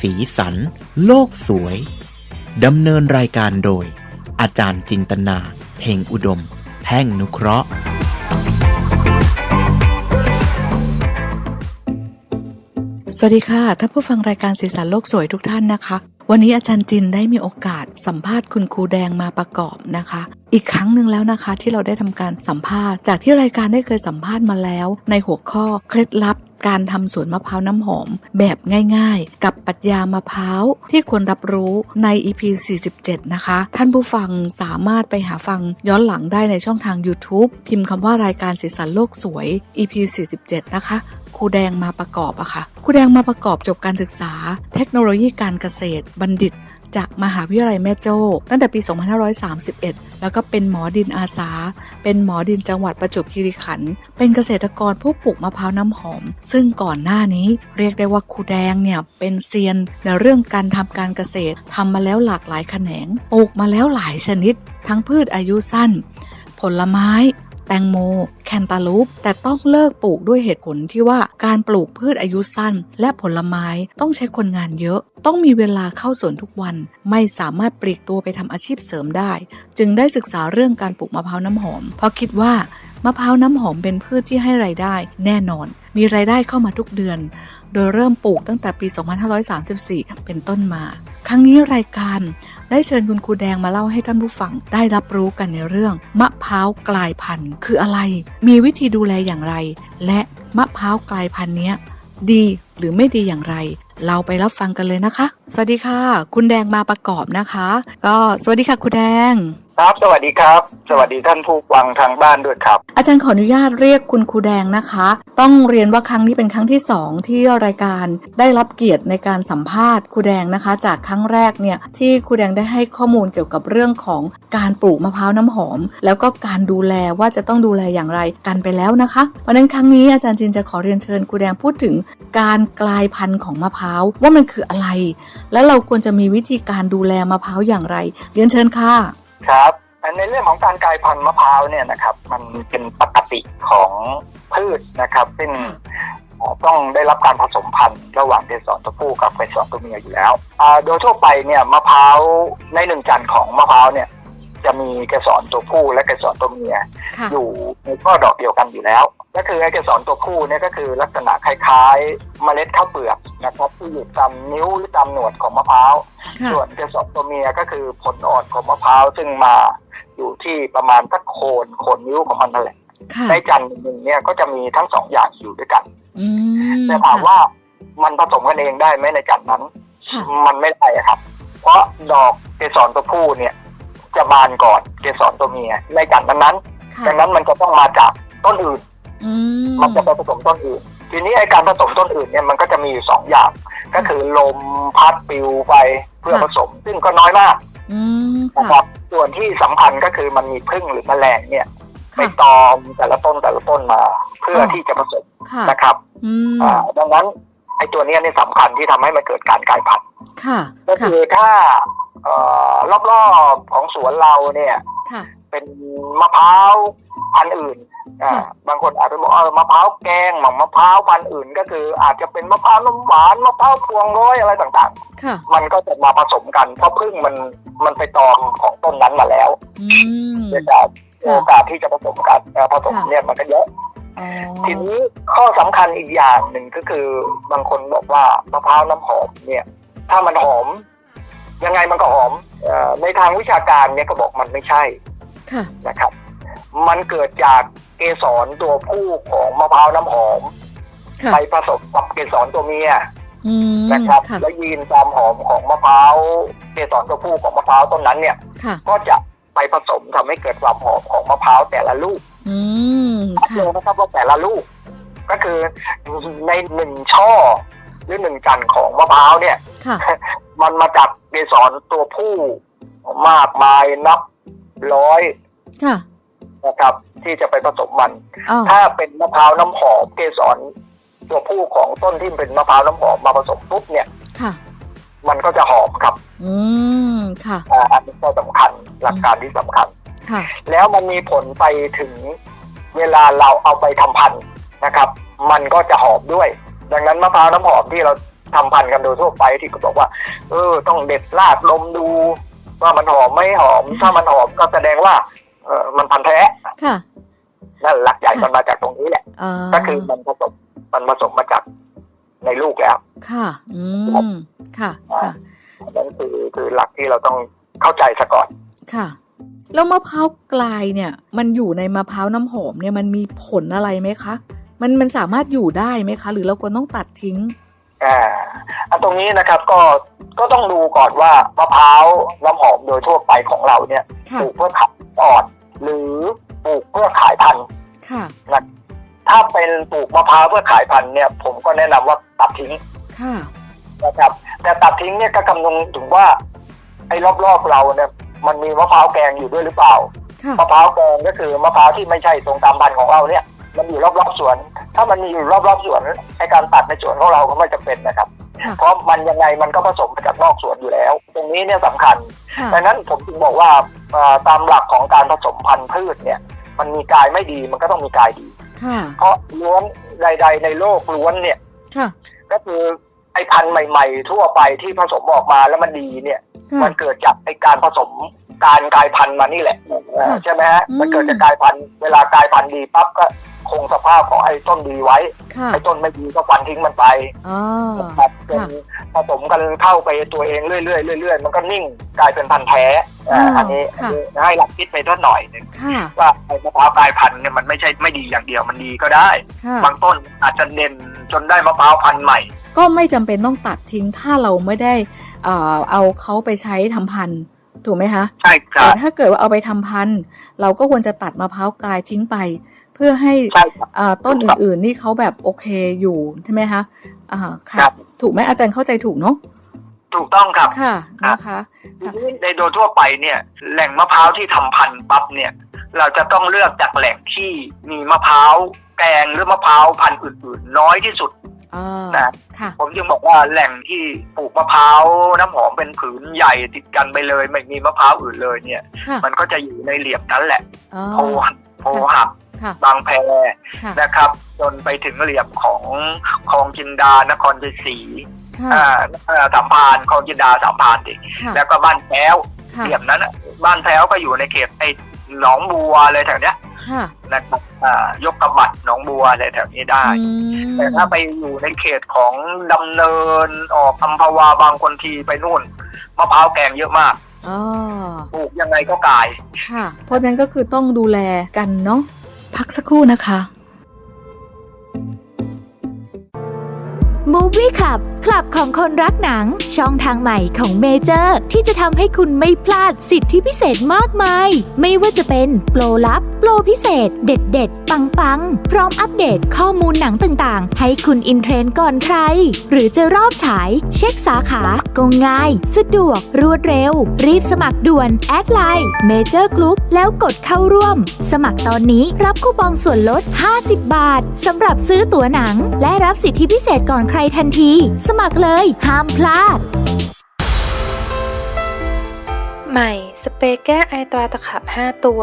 สีสัน โลกสวย ดำเนินรายการโดย อาจารย์จินตนาเพ่งอุดม แพ่งนุเคราะห์ สวัสดีค่ะท่านผู้ฟังรายการสีสันโลกสวยทุกท่านนะคะ วันนี้อาจารย์จินได้มีโอกาสสัมภาษณ์คุณครูแดงมาประกอบนะคะ อีกครั้งหนึ่งแล้วนะคะที่เราได้ทำการสัมภาษณ์ จากที่รายการได้เคยสัมภาษณ์มาแล้ว ในหัวข้อเคล็ดลับ การทำสวนมะพร้าวน้ำหอมแบบง่ายๆ กับปรัชญามะพร้าวที่ควรรับรู้ใน EP 47 นะคะ ท่านผู้ฟังสามารถไปหาฟังย้อนหลังได้ในช่องทาง YouTube พิมพ์คำว่ารายการสีสันโลกสวย EP 47 นะคะครูแดงมาประกอบอะค่ะครูแดงมาประกอบจบการศึกษา เทคโนโลยีการเกษตรบัณฑิต จากมหาวิทยาลัยแม่โจ้ตั้งแต่ปี 2531 แล้วก็เป็นหมอดินอาสา เป็นหมอดินจังหวัดประจวบคีรีขันธ์เป็นเกษตรกรผู้ปลูกมะพร้าวน้ำหอม ซึ่งก่อนหน้านี้เรียกได้ว่าครูแดงเนี่ยเป็นเซียนในเรื่องการทำการเกษตรทำมาแล้วหลากหลายแขนงปลูกมาแล้วหลายชนิด ทั้งพืชอายุสั้น ผลไม้ แตงโม แคนตาลูป แต่ต้องเลิกปลูกด้วยเหตุผลที่ว่าการปลูกพืชอายุสั้น และผลไม้ต้องใช้คนงานเยอะ ต้องมีเวลาเข้าสวนทุกวัน ไม่สามารถปลีกตัวไปทำอาชีพเสริมได้ จึงได้ศึกษาเรื่องการปลูกมะพร้าวน้ำหอม เพราะคิดว่า มะพร้าวน้ำหอมเป็นพืชที่ให้รายได้แน่นอน มีรายได้เข้ามาทุกเดือน โดยเริ่มปลูกตั้งแต่ปี 2534 เป็นต้นมา ครั้งนี้รายการได้เชิญคุณครูแดงมาเล่าให้ท่านผู้ฟังได้รับรู้กันในเรื่อง มะพร้าวกลายพันธุ์ คืออะไร มีวิธีดูแลอย่างไร และมะพร้าวกลายพันธุ์นี้ดีหรือไม่ดีอย่างไร เราไปรับฟังกันเลยนะคะ สวัสดีค่ะ คุณแดงมาประกอบนะคะ ก็สวัสดีค่ะคุณแดง ครับ สวัสดีครับ สวัสดีท่านผู้ฟังทางบ้านด้วยครับ อาจารย์ขออนุญาตเรียกคุณครูแดงนะคะ ต้องเรียนว่าครั้งนี้เป็นครั้งที่สองที่รายการได้รับเกียรติในการสัมภาษณ์ครูแดงนะคะ จากครั้งแรกเนี่ยที่ครูแดงได้ให้ข้อมูลเกี่ยวกับเรื่องของการปลูกมะพร้าวน้ำหอม แล้วก็การดูแลว่าจะต้องดูแลอย่างไรกันไปแล้วนะคะเพราะฉะนั้นครั้งนี้อาจารย์จินจะขอเรียนเชิญครูแดงพูดถึง การกลายพันธุ์ของมะพร้าวว่ามันคืออะไร แล้วเราควรจะมีวิธีการดูแลมะพร้าวอย่างไร เรียนเชิญค่ะ ครับในเรื่องของการกลายพันธุ์มะพร้าวเนี่ยนะครับ มันเป็นปกติของพืชนะครับ ซึ่งต้องได้รับการผสมพันธุ์ระหว่างเกสรตัวผู้กับเกสรตัวเมียอยู่แล้วอ่าโดยทั่วไปเนี่ยมะพร้าวในหนึ่งจันทร์ของมะพร้าวเนี่ยจะมีเกสรตัวผู้และเกสรตัวเมียค่ะอยู่ในช่อดอกเดียวกันอยู่แล้ว ก็คือไอ้เกสรตัวผู้เนี่ยก็คือลักษณะคล้ายๆ เมล็ดข้าวเปลือกนะครับที่อยู่ตามนิ้วหรือตามหนวดของมะพร้าวค่ะส่วนเกสรตัวเมียก็คือผลอ่อนของมะพร้าวซึ่งมาอยู่ที่ประมาณสักโคนโคนนิ้วของมันนั่นแหละค่ะในจันทร์หนึ่งเนี่ยก็จะมีทั้งสองอย่างอยู่ด้วยกันอืมแต่ถามว่ามันผสมกันเองได้ไหมในจันทร์นั้นค่ะมันไม่ได้อะครับ เพราะดอกเกสรตัวผู้เนี่ย จะบานก่อนเกสรตัวเมียในจันทร์นั้นค่ะๆดังนั้นมันจะต้องมาจากต้นอื่นอื มมันจะไปผสมต้นอื่น ทีนี้ไอการผสมต้นอื่นเนี่ยมันก็จะมีอยู่สองอย่าง ก็คือลมพัดปลิวไปเพื่อผสม ซึ่งก็น้อยมากอืมนะค่ะครับส่วนที่สำคัญก็คือมันมีพึ่งหรือแมลงเนี่ยไปค่ะตอมแต่ละต้นแต่ละต้นมา เพื่อออที่จะผสมค่ะนะครับอืมอ่าดังนั้นไอตัวเนี้ยเนี่ยสำคัญที่ทำให้มันเกิดการกลายพันธุ์ค่ะก็ค่ะคือถ้าเอ่อรอบๆของสวนเราเนี่ยค่ะเป็นมะพร้าว พันธุ์อื่นอ่าค่ะบางคนอาจจะบอกเออมะพร้าวแกงหมั่งมะพร้าวพันธุ์อื่น ก็คืออาจจะเป็นมะพร้าวน้ำหวานมะพร้าวพวงร้อยอะไรต่างค่ะๆมันก็จะมาผสมกัน เพราะพึ่งมันมันไปตอมของต้นนั้นมาแล้วอืมโอกาสค่ะโอกาสที่จะผสมกันเอ่อผสมค่ะเนี่ยมันก็เยอะอ๋อทีนี้ข้อสำคัญอีกอย่างหนึ่งก็คือบางคนบอกว่ามะพร้าวน้ำหอมเนี่ย ถ้ามันหอม ยังไงมันก็หอมเอ่อในทางวิชาการเนี่ยก็บอกมันไม่ใช่ค่ะนะครับ มันเกิดจากเกสรตัวผู้ของมะพร้าวน้ำหอม ค่ะ ไปผสมกับเกสรตัวเมียอืมนะครับ ค่ะ และยีนความหอมของมะพร้าวเกสรตัวผู้ของมะพร้าวต้นนั้นเนี่ย ค่ะ ก็จะไปผสมทำให้เกิดความหอมของมะพร้าวแต่ละลูกอืมเจค่ะอนะครับว่าแต่ละลูก ก็คือในหนึ่งช่อ หรือหนึ่งจันทร์ของมะพร้าวเนี่ย ค่ะ มันมาจากเกสรตัวผู้มากมายนับร้อย ค่ะ นะครับ ที่จะไปผสมมันอ้าวถ้าเป็นมะพร้าวน้ำหอมเกสรตัวผู้ของต้นที่เป็นมะพร้าวน้ำหอมมาผสมปุ๊บเนี่ยค่ะ มันก็จะหอมครับ อืมค่ะอ่าอันนี้ก็สำคัญหลักการที่สำคัญค่ะ แล้วมันมีผลไปถึงเวลาเราเอาไปทำพันธุ์นะครับ มันก็จะหอมด้วย ดังนั้นมะพร้าวน้ำหอมที่เราทำพันธุ์กันโดยทั่วไปที่เขาบอกว่า เออ ต้องเด็ดรากลมดู ว่ามันหอมไม่หอม ถ้ามันหอมก็แสดงว่า เออมันพันธุ์แท้ค่ะ นั่นหลักใหญ่มันมาจากตรงนี้แหละอ่าก็คือมันผสมมันผสมมาจากในลูกแล้วค่ะ อืม ค่ะ ค่ะนั่นคือคือหลักที่เราต้องเข้าใจซะก่อน ค่ะ แล้วมะพร้าวกลายเนี่ย มันอยู่ในมะพร้าวน้ำหอมเนี่ยมันมีผลอะไรไหมคะ มันมันสามารถอยู่ได้ไหมคะ หรือเราควรต้องตัดทิ้ง อ่าอันตรงนี้นะครับก็ก็ต้องดูก่อนว่ามะพร้าวน้ำหอมโดยทั่วไปของเราเนี่ยค่ะ ปลูกเพื่อขาย ออดหรือปลูกเพื่อขายพันธุ์ค่ะถ้าเป็นปลูกมะพร้าวเพื่อขายพันธุ์เนี่ย ผมก็แนะนำว่าตัดทิ้งค่ะนะครับ แต่ตัดทิ้งเนี่ยก็กำลังถึงว่า ไอ้รอบๆเราเนี่ยมันมีมะพร้าวแกงอยู่ด้วยหรือเปล่าค่ะมะพร้าวแกงก็คือมะพร้าวที่ไม่ใช่ตรงตามพันธุ์ของเราเนี่ย มันอยู่รอบๆสวน ถ้ามันมีอยู่รอบๆสวนไอ้การตัดในสวนของเราก็ไม่จำเป็นนะครับค่ะเพราะมันยังไงมันก็ผสมมาจากนอกสวนอยู่แล้ว ตรงนี้เนี่ยสำคัญค่ะดังนั้นผมจึงบอกว่าเอ่อ ตามหลักของการผสมพันธุ์พืชเนี่ย มันมีกายไม่ดีมันก็ต้องมีกายดีค่ะเพราะล้วนใด ๆ ในโลกล้วนเนี่ยค่ะก็คือไอ้พันธุ์ใหม่ ๆ ทั่วไปที่ผสมออกมาแล้วมันดีเนี่ยค่ะมันเกิดจากไอ้การผสม การกลายพันธุ์มานี่แหละค่ะใช่ไหมฮะอืมมันเกิดจากกลายพันธุ์เวลากลายพันธุ์ดีปั๊บก็คงสภาพของไอ้ต้นดีไว้ค่ะไอ้ต้นไม่ดีก็ฟันทิ้งมันไปอ๋อนะครับจนค่ะผสมกันเข้าไปตัวเองเรื่อยๆเรื่อยๆมันก็นิ่งกลายเป็นพันธุ์แท้อ่าอ่าอันนี้อันค่ะนี้ให้หลักคิดไปด้วยหน่อยหนึ่งค่ะว่าไอ้มะพร้าวกลายพันธุ์เนี่ยมันไม่ใช่ไม่ดีอย่างเดียวมันดีก็ได้ค่ะบางต้นอาจจะเด่นจนได้มะพร้าวพันธุ์ใหม่ ก็ไม่จำเป็นต้องตัดทิ้งถ้าเราไม่ได้เอ่อเอาเขาไปใช้ทำพันธุ์ ถูกไหมคะใช่คแต่รับถ้าเกิดว่าเอาไปทำพันธุ์ เราก็ควรจะตัดมะพร้าวกลายทิ้งไป เพื่อให้ใช่ครับเอ่อต้นอื่นๆ นี่เขาแบบโอเคอยู่ใช่ไหมคะอ่าคค่ะรับถูกไหมอาจารย์เข้าใจถูกเนาะถูกต้องครับค่ะครับนะคะทีนี้ในโดยทั่วไปเนี่ย แหล่งมะพร้าวที่ทำพันธุ์ปั๊บเนี่ย เราจะต้องเลือกจากแหล่งที่มีมะพร้าวแกงหรือมะพร้าวพันธุ์อื่นๆ น้อยที่สุดอ่า นะค่ะผมจึงบอกว่าแหล่งที่ปลูกมะพร้าวน้ำหอมเป็นผืนใหญ่ติดกันไปเลย ไม่มีมะพร้าวอื่นเลยเนี่ยค่ะมันก็จะอยู่ในเหลี่ยมนั้นแหละอ๋อโพโพหักค่ะบางแพค่ะนะครับ จนไปถึงเหลี่ยมของคลองจินดานครชัยศรีค่ะอ่าอ่าสามพรานคลองจินดาสามพรานดิค่ะแล้วก็บ้านแพ้วค่ะเหลี่ยมนั้นน่ะบ้านแพ้วก็อยู่ในเขตไอ้ หนองบัวอะไรแถวเนี้ยค่ะนะครับอ่ายกกระบัดหนองบัวอะไรแถวนี้ได้ อืมแต่ถ้าไปอยู่ในเขตของดำเนินออกอัมพวาบางคนทีไปนู่นมะพร้าวแกงเยอะมากอ๋อปลูกยังไงก็กาย ค่ะ เพราะฉะนั้นก็คือต้องดูแลกันเนาะพักสักครู่นะคะ Movie Club คลับของคนรักหนัง ช่องทางใหม่ของเมเจอร์ ที่จะทำให้คุณไม่พลาดสิทธิพิเศษมากมาย ไม่ว่าจะเป็นโปรลับ โปรพิเศษ เด็ดเด็ดปังปังพร้อมอัปเดตข้อมูลหนังต่างๆ ให้คุณอินเทรนด์ก่อนใคร หรือจะรอบฉาย เช็คสาขาก็ง่าย สะดวก รวดเร็ว รีบสมัครด่วน แอดไลน์เมเจอร์กรุ๊ปแล้วกดเข้าร่วม สมัครตอนนี้รับคูปองส่วนลด 50 บาทสำหรับซื้อตั๋วหนัง และรับสิทธิพิเศษก่อนใครทันที สมัครเลยห้ามพลาดใหม่ สเปรย์แก้ไอตราตะขับ 5 ตัว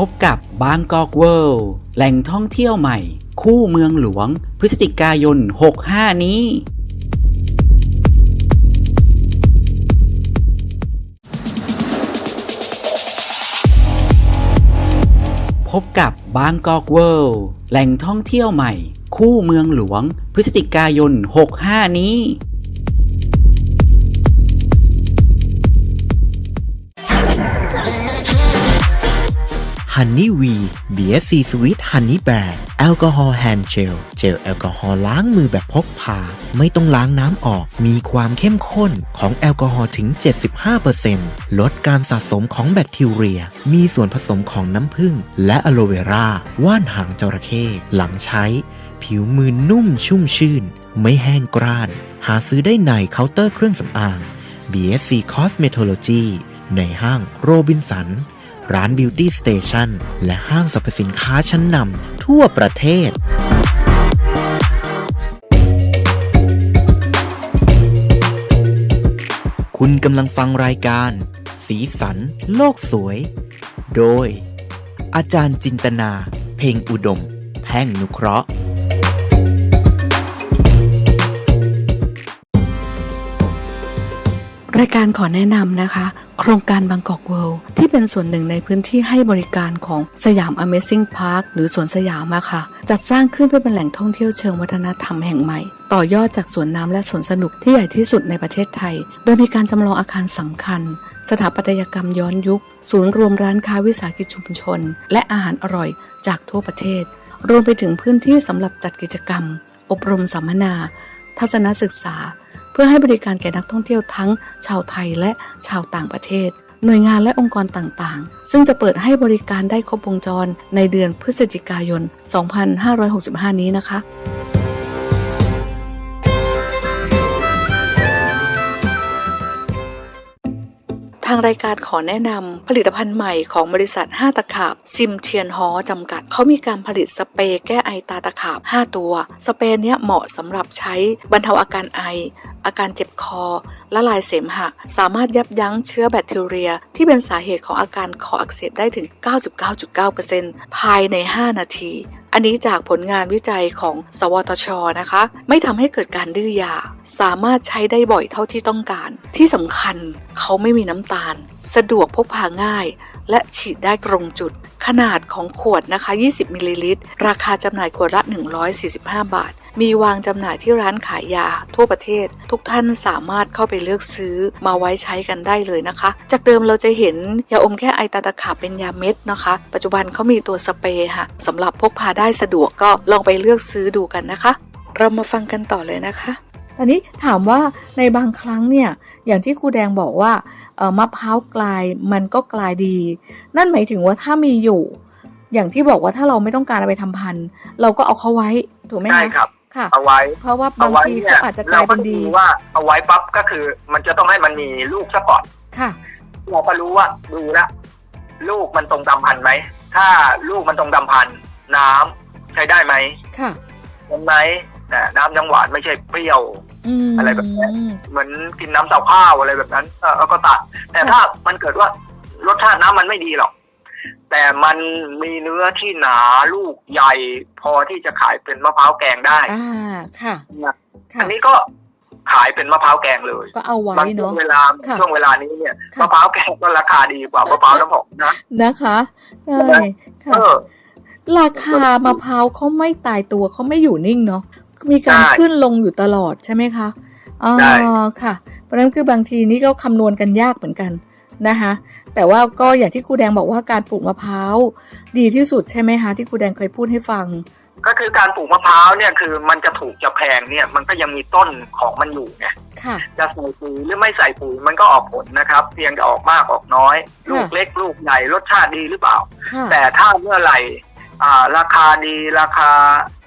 พบกับบางกอกเวิลด์แหล่งท่องเที่ยวใหม่ คู่เมืองหลวง พฤศจิกายน 65 นี้ พบกับบางกอกเวิลด์แหล่งท่องเที่ยวใหม่ คู่เมืองหลวง พฤศจิกายน 65 นี้ Honey V BSC Sweet Honey Bear แอลกอฮอล์แฮนด์เจล เจลแอลกอฮอล์ล้างมือแบบพกพา ไม่ต้องล้างน้ำออก มีความเข้มข้นของแอลกอฮอล์ถึง 75%ลดการสะสมของแบคทีเรีย มีส่วนผสมของน้ำผึ้งและอะโลเวราว่านหางจระเข้หลังใช้ ผิวมือนุ่มชุ่มชื่น ไม่แห้งกร้าน หาซื้อได้ในเคาน์เตอร์เครื่องสำอาง BSC Cosmetology ในห้างโรบินสัน ร้าน Beauty Station และห้างสรรพสินค้าชั้นนำทั่วประเทศคุณกำลังฟังรายการ สีสัน โลกสวย โดย อาจารย์จินตนา เพ่งอุดม แพ่งนุเคราะห์ายการขอแนะนำนะคะ โครงการบางกอกเวิลด์ที่เป็นส่วนหนึ่งในพื้นที่ให้บริการของสยาม Amazing Park หรือสวนสยามอะค่ะ จัดสร้างขึ้นเพื่อเป็นแหล่งท่องเที่ยวเชิงวัฒนธรรมแห่งใหม่ ต่อยอดจากสวนน้ำและสวนสนุกที่ใหญ่ที่สุดในประเทศไทย โดยมีการจำลองอาคารสำคัญ สถาปัตยกรรมย้อนยุค ศูนย์รวมร้านค้าวิสาหกิจชุมชน และอาหารอร่อยจากทั่วประเทศ รวมไปถึงพื้นที่สำหรับจัดกิจกรรม อบรมสัมมนา ทัศนศึกษา เพื่อให้บริการแก่นักท่องเที่ยวทั้งชาวไทยและชาวต่างประเทศ หน่วยงานและองค์กรต่างๆ ซึ่งจะเปิดให้บริการได้ครบวงจรในเดือนพฤศจิกายน 2565 นี้นะคะ ทางรายการขอแนะนำผลิตภัณฑ์ใหม่ของบริษัท 5 ตะขาบ ซิมเทียนฮอจำกัด เขามีการผลิตสเปรย์แก้ไอตาตะขาบ 5 ตัว สเปรย์เนี้ยเหมาะสำหรับใช้บรรเทาอาการไอ อาการเจ็บคอ ละลายเสมหะ สามารถยับยั้งเชื้อแบคทีเรีย ที่เป็นสาเหตุของอาการคออักเสบได้ถึง 99.9%ภายใน 5 นาที อันนี้จากผลงานวิจัยของ สวทชนะคะ ไม่ทำให้เกิดการดื้อยา สามารถใช้ได้บ่อยเท่าที่ต้องการ ที่สำคัญเขาไม่มีน้ำตาล สะดวกพกพาง่าย และฉีดได้ตรงจุด ขนาดของขวดนะคะ 20 มิลลิลิตร ราคาจำหน่ายขวดละ 145 บาท มีวางจำหน่ายที่ร้านขายยาทั่วประเทศ ทุกท่านสามารถเข้าไปเลือกซื้อมาไว้ใช้กันได้เลยนะคะ จากเดิมเราจะเห็นยาอมแค่ไอตาตะขาบเป็นยาเม็ดนะคะ ปัจจุบันเขามีตัวสเปรย์ค่ะสำหรับพกพาได้สะดวกก็ลองไปเลือกซื้อดูกันนะคะ เรามาฟังกันต่อเลยนะคะตอนนี้ถามว่าในบางครั้งเนี่ยอย่างที่ครูแดงบอกว่าเอ่อมะพร้าวกลายมันก็กลายดี นั่นหมายถึงว่าถ้ามีอยู่ อย่างที่บอกว่าถ้าเราไม่ต้องการเอาไปทำพันธุ์ เราก็เอาเขาไว้ถูกไหมใช่คะครับ ค่ะ เอาไว้ เพราะว่าเอาบางไว้ทีเนี่เขายอาจจะกเราลายก็เป็นดูดีว่าเอาไว้ปั๊บก็คือ มันจะต้องให้มันมีลูกซะก่อนค่ะเราก็รู้ว่าดูละลูกมันตรงดำพันธุ์ไหมถ้าลูกมันตรงดำพันธุ์น้ำใช้ได้ไหมค่ะใช่ไหมแต่น้ำยังหวานไม่ใช่เปรี้ยวอืมอะไรแบบนี้เหมือนกินน้ำเต้าข้าวอะไรแบบนั้นเออก็ตัดแต่ค่ะถ้ามันเกิดว่ารสชาติน้ำมันไม่ดีหรอก แต่มันมีเนื้อที่หนาลูกใหญ่ พอที่จะขายเป็นมะพร้าวแกงได้อ่าค่ะนะค่ะอันนี้ก็ขายเป็นมะพร้าวแกงเลย ก็เอาไว้บางช่วเนาะงเวลาค่ะช่วงเวลานี้เนี่ยค่ะมะพร้าวแกงก็ราคาดีกว่ามะพร้าวน้ำหอมนะนะคะใช่ใช่ไหมค่ะเออราคามะพร้าวเขาไม่ตายตัวเขาไม่อยู่นิ่งเนาะมีการใช่ขึ้นลงอยู่ตลอดใช่ไหมคะอ๋อใช่ค่ะ เพราะฉะนั้นคือบางทีนี่ก็คำนวณกันยากเหมือนกัน นะคะแต่ว่าก็อย่างที่ครูแดงบอกว่าการปลูกมะพร้าวดีที่สุดใช่ไหมคะที่ครูแดงเคยพูดให้ฟัง ก็คือการปลูกมะพร้าวเนี่ยคือมันจะถูกจะแพงเนี่ยมันก็ยังมีต้นของมันอยู่ไงค่ะจะใส่ปุ๋ยหรือไม่ใส่ปุ๋ยมันก็ออกผลนะครับเพียงจะออกมากออกน้อยค่ะลูกเล็กลูกใหญ่รสชาติดีหรือเปล่าค่ะแต่ถ้าเมื่อไหร่อ่าราคาดีราคา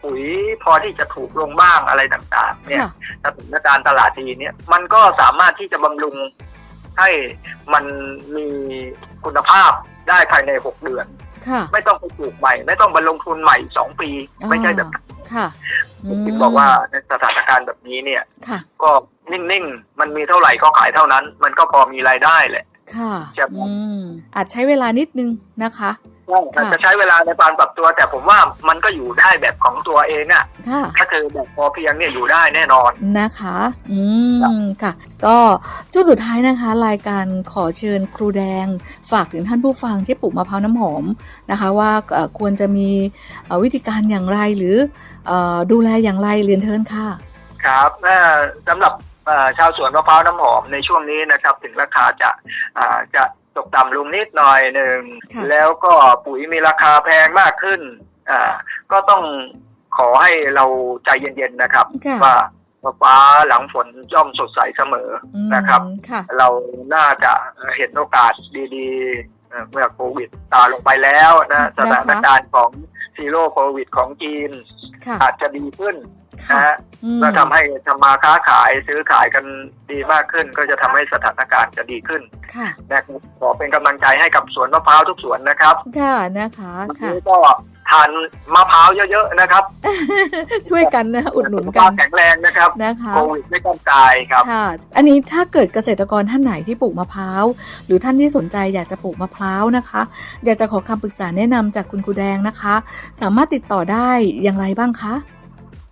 ปุ๋ยพอที่จะถูกลงบ้างอะไรต่างๆ เนี่ยค่ะสถานการณ์ตลาดดีเนี่ยมันก็สามารถที่จะบำรุง ให้มันมีคุณภาพได้ภายในหกเดือน ค่ะ ไม่ต้องไปปลูกใหม่ ไม่ต้องไปลงทุนใหม่สองปี ไม่ใช่แบบนั้นค่ะผมคิดบอกว่าในสถานการณ์แบบนี้เนี่ยค่ะก็นิ่งๆ มันมีเท่าไหร่ก็ขายเท่านั้น มันก็พอมีรายได้แหละ ค่ะจะอืมอาจใช้เวลานิดนึงนะคะอาจจะใช้เวลาในการปรับตัว แต่ผมว่ามันก็อยู่ได้แบบของตัวเองอะค่ะถ้าคือแบบพอเพียงเนี่ยอยู่ได้แน่นอนนะคะ อืมค่ะ ก็ช่วงสุดท้ายนะคะ รายการขอเชิญครูแดง ฝากถึงท่านผู้ฟังที่ปลูกมะพร้าวน้ำหอมนะคะ ว่าเอ่อควรจะมีเอ่อวิธีการอย่างไรหรือเอ่อดูแลอย่างไรเรียนเชิญค่ะ ครับเอ่อสำหรับเอ่อ ชาวสวนมะพร้าวน้ำหอมในช่วงนี้นะครับ ถึงราคาจะอ่าจะตกต่ำลงนิดหน่อยหนึ่งค่ะแล้วก็ปุ๋ยมีราคาแพงมากขึ้นอ่าก็ต้องขอให้เราใจเย็นๆนะครับค่ะว่าฟ้าหลังฝนย่อมสดใสเสมออืมนะครับค่ะเราน่าจะเห็นโอกาสดีๆเอ่อเมื่อโควิดตาลงไปแล้วนะสถานการณ์ของซีโร่โควิดของจีนค่ะอาจจะดีขึ้นค่ะ นะฮะอืมก็ทำให้ทำมาค้าขายซื้อขายกันดีมากขึ้น ก็จะทำให้สถานการณ์จะดีขึ้นค่ะนะครับขอเป็นกำลังใจให้กับสวนมะพร้าวทุกสวนนะครับค่ะนะคะวันค่ะนี้ก็ทานมะพร้าวเยอะๆนะครับ ช่วยกันนะคะอุดหนุนสุขกัภานพแข็งแรงนะครับนะคะโควิดไม่ต้องตายครับค่ะอันนี้ถ้าเกิดเกษตรกรท่านไหนที่ปลูกมะพร้าวหรือท่านที่สนใจอยากจะปลูกมะพร้าวนะคะ อยากจะขอคำปรึกษาแนะนำจากคุณครูแดงนะคะ สามารถติดต่อได้อย่างไรบ้างคะ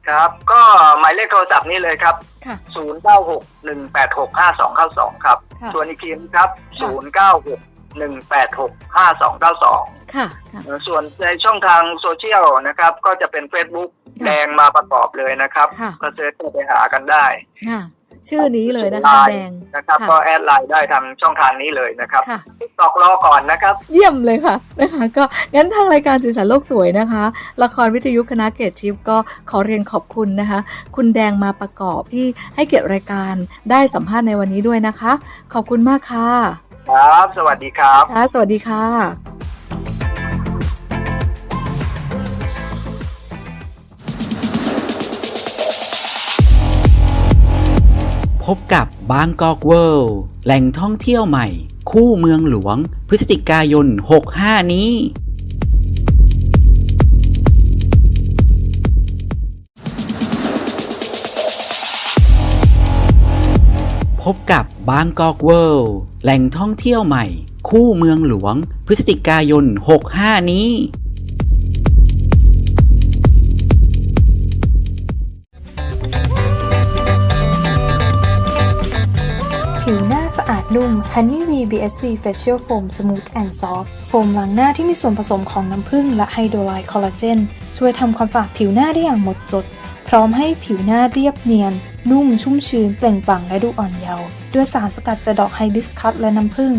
ครับ ก็หมายเลขโทรศัพท์นี้เลยครับ ค่ะ 0 9 6 1 8 6 5 2 9 2 ครับ ค่ะ ส่วนอีกทีนะครับค่ะ0 9 6 1 8 6 5 2 9 2ค่ะค่ะส่วนในช่องทางโซเชียลนะครับ ก็จะเป็น Facebook ค่ะแดงมาประกอบเลยนะครับ ค่ะ ก็เซิร์ชเข้าไปหากันได้ ค่ะ ชื่อนี้เลยนะคะไลน์แดงนะครับค่ะก็แอดไลน์ได้ทางช่องทางนี้เลยนะครับค่ะตอกรอก่อนนะครับ เยี่ยมเลยค่ะนะคะ ก็งั้นทางรายการสีสันโลกสวยนะคะ ละครวิทยุคณะเกตทิพย์ก็ขอเรียนขอบคุณนะคะ คุณแดงมาประกอบที่ให้เกียรติรายการได้สัมภาษณ์ในวันนี้ด้วยนะคะ ขอบคุณมากค่ะ ครับ สวัสดีครับค่ะสวัสดีค่ะ พบกับบางกอกเวิลด์แหล่งท่องเที่ยวใหม่ คู่เมืองหลวง พฤศจิกายน 65 นี้ พบกับบางกอกเวิลด์แหล่งท่องเที่ยวใหม่ คู่เมืองหลวง พฤศจิกายน 65 นี้ นุ่ม Honey V BSC Facial Foam Smooth and Soft โฟมล้างหน้าที่มีส่วนผสมของน้ำผึ้งและไฮโดรไลด์คอลลาเจน ช่วยทำความสะอาดผิวหน้าได้อย่างหมดจด พร้อมให้ผิวหน้าเรียบเนียน นุ่มชุ่มชื้นเปล่งปลั่งและดูอ่อนเยาว์ด้วยสารสกัดจากดอกไฮบิสคัสและน้ำผึ้ง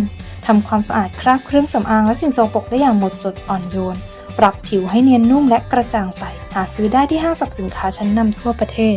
ทำความสะอาดคราบเครื่องสำอางและสิ่งสกปรกได้อย่างหมดจดอ่อนโยน ปรับผิวให้เนียนนุ่มและกระจ่างใส หาซื้อได้ที่ห้างสรรพสินค้าชั้นนำทั่วประเทศ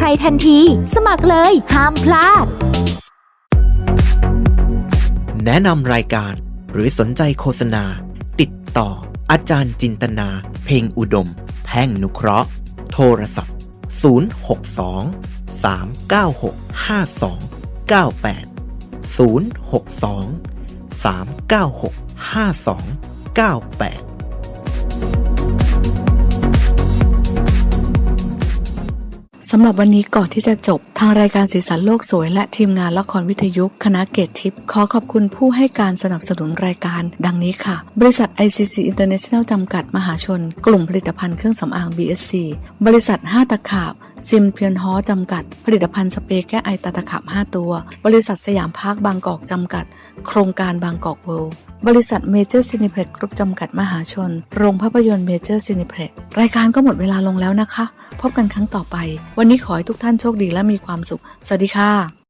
รรทันที สมัครเลย ห้ามพลาด แนะนำรายการหรือสนใจโฆษณา ติดต่อ อาจารย์จินตนา เพลงอุดม แพ่งนุเคราะห์ โทรศัพท์ 062 396 5298 062 396 5298 สำหรับวันนี้ก่อนที่จะจบ ทางรายการสีสันโลกสวย และทีมงานละครวิทยุคณะเกตทิพย์ขอขอบคุณผู้ให้การสนับสนุนรายการ ดังนี้ค่ะ บริษัท ICC International จำกัดมหาชน กลุ่มผลิตภัณฑ์เครื่องสำอาง BSC บริษัท 5 ตะขาบ ซิมเพียนฮอจำกัด ผลิตภัณฑ์สเปรย์แก้ไอตาตะขับ 5 ตัว บริษัทสยามพาร์คบางกอกจำกัด โครงการบางกอกเวิลด์บริษัทเมเจอร์ซินิเพล็กกรุ๊ปจำกัดมหาชน โรงภาพยนตร์เมเจอร์ซินิเพล็กรายการก็หมดเวลาลงแล้วนะคะ พบกันครั้งต่อไป วันนี้ขอให้ทุกท่านโชคดีและมีความสุข สวัสดีค่ะ